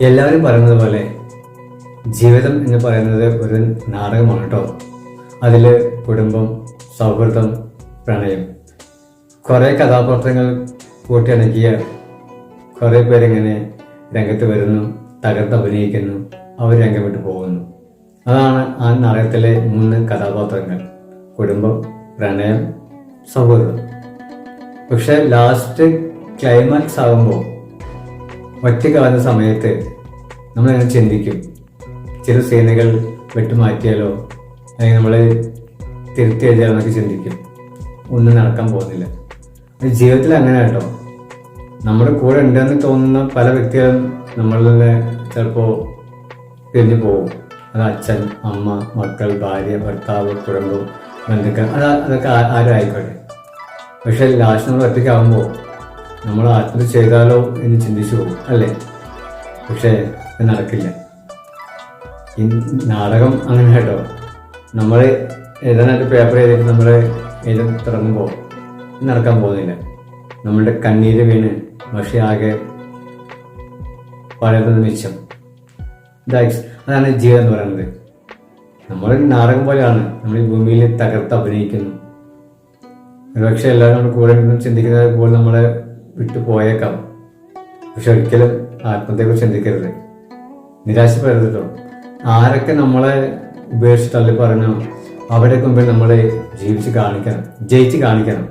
എല്ലാവരും പറയുന്നത് പോലെ ജീവിതം എന്ന് പറയുന്നത് ഒരു നാടകമാണ് കേട്ടോ. അതിൽ കുടുംബം സൗഹൃദം പ്രണയം. കുറേ കഥാപാത്രങ്ങൾ കൂട്ടിയിണക്കിയ കുറേ പേരിങ്ങനെ രംഗത്ത് വരുന്നു തകർത്ത് അഭിനയിക്കുന്നു അവർ രംഗം വിട്ടു പോകുന്നു. അതാണ് ആ നാടകത്തിലെ മൂന്ന് കഥാപാത്രങ്ങൾ. കുടുംബം പ്രണയം സൗഹൃദം. പക്ഷെ ലാസ്റ്റ് ക്ലൈമാക്സ് ആകുമ്പോൾ ഒറ്റക്കാവുന്ന സമയത്ത് നമ്മളിങ്ങനെ ചിന്തിക്കും. ചില സേനകൾ വെട്ടുമാറ്റിയാലോ അല്ലെങ്കിൽ നമ്മൾ തിരുത്തി എഴുതിയാലോ എന്നൊക്കെ ചിന്തിക്കും. ഒന്നും നടക്കാൻ പോകുന്നില്ല. ജീവിതത്തിൽ അങ്ങനെ കേട്ടോ. നമ്മുടെ കൂടെ ഉണ്ടെന്ന് തോന്നുന്ന പല വ്യക്തികളും നമ്മളിൽ ചിലപ്പോൾ പിരിഞ്ഞു പോകും. അത് അച്ഛൻ അമ്മ മക്കൾ ഭാര്യ ഭർത്താവ് കുടുംബം ബന്ധുക്കൾ അത് അതൊക്കെ ആരും ആയിക്കോട്ടെ പക്ഷെ ലാസ്റ്റ് നമ്മൾ ഒറ്റയ്ക്കാവുമ്പോൾ നമ്മൾ ആത്മഹത്യ ചെയ്താലോ എന്ന് ചിന്തിച്ചു പോകും അല്ലേ? പക്ഷേ അത് നടക്കില്ല. ഈ നാടകം അങ്ങനെ കേട്ടോ. നമ്മൾ എഴുതാനായിട്ട് പേപ്പർ ചെയ്തിട്ട് നമ്മൾ എഴുതാൻ തുടങ്ങുമ്പോൾ നടക്കാൻ പോകുന്നില്ല. നമ്മളുടെ കണ്ണീര് വീണ് പക്ഷേ ആകെ പഴയത് മിച്ചം. ദാറ്റ്സ് അതാണ് ജീവിതം എന്ന് പറയുന്നത്. നമ്മൾ നാടകം പോലെയാണ്. നമ്മൾ ഈ ഭൂമിയിൽ തകർത്ത് അഭിനയിക്കുന്നു. ഒരുപക്ഷെ എല്ലാവരും കൂടെ ചിന്തിക്കുന്നത് പോലെ നമ്മളെ വിട്ടു പോയേക്കാം പക്ഷെ ഒരിക്കലും ആത്മഹത്യയെക്കുറിച്ച് ചിന്തിക്കരുത്. നിരാശപ്പെടരുത് കേട്ടോ. ആരൊക്കെ നമ്മളെ ഉപേക്ഷിച്ച് തള്ളി പറഞ്ഞോ അവരുടെ മുമ്പിൽ നമ്മളെ ജീവിച്ച് കാണിക്കണം ജയിച്ച് കാണിക്കണം.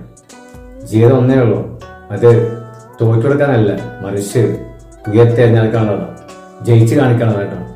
ജീവിതം ഒന്നേ ഉള്ളൂ. അത് തോറ്റുകൊടുക്കാനല്ല മനുഷ്യർ മറിച്ച് ഉയർത്തി കാണണം ജയിച്ച് കാണിക്കണം കേട്ടോ.